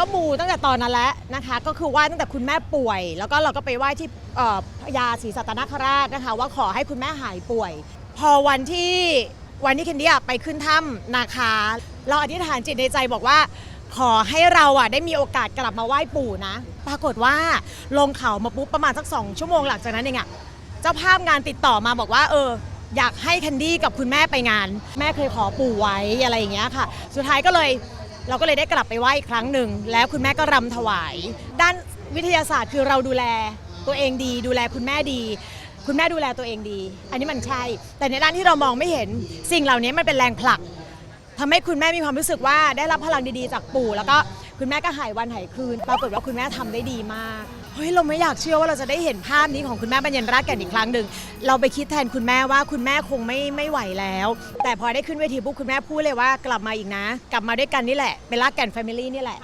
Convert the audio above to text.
ก็มูตั้งแต่ตอนนั้นแล้วนะคะ ก็คือไหว้ตั้งแต่คุณแม่ป่วย แล้วก็เราก็ไปไหว้ที่เอ่อพญาศรีสัตนคราชนะคะ ว่าขอให้คุณแม่หายป่วย พอวันที่วันที่เคนดี้อะไปขึ้นถ้ำนาคา เราอธิษฐานจิตในใจบอกว่า ขอให้เราอะได้มีโอกาสกลับมาไหว้ปู่นะ ปรากฏว่าลงเขามาปุ๊บประมาณสักสองชั่วโมงหลังจากนั้นเองอะเจ้าภาพงานติดต่อมาบอกว่า เออ อยากให้แคนดี้กับคุณแม่ไปงาน แม่เคยขอปู่ไว้อะไรอย่างเงี้ยค่ะ สุดท้ายก็เลย เราก็เลยได้กลับไปไหว้อีกครั้งหนึ่ง แล้วคุณแม่ก็รำถวาย ด้านวิทยาศาสตร์คือเราดูแลตัวเองดี ดูแลคุณแม่ดี คุณแม่ดูแลตัวเองดี อันนี้มันใช่ แต่ในด้านที่เรามองไม่เห็นสิ่งเหล่านี้มันเป็นแรงผลักทำให้คุณแม่มีความรู้สึกว่าได้รับพลังดีๆ จากปู่แล้วก็ คุณแม่ก็หายวันหายคืนปรากฏว่าคุณแม่ทำได้ดีมากเฮ้ยเราไม่อยากเชื่อว่าเราจะได้เห็นภาพนี้ของคุณแม่บรรยันรากแก่นอีกครั้งหนึ่งเราไปคิดแทนคุณแม่ว่าคุณแม่คงไม่ไม่ไหวแล้ว แต่พอได้ขึ้นเวทีปุ๊บคุณแม่พูดเลยว่ากลับมาอีกนะ กลับมาด้วยกันนี่แหละเป็นรากแก่นแฟมิลี่นี่แหละ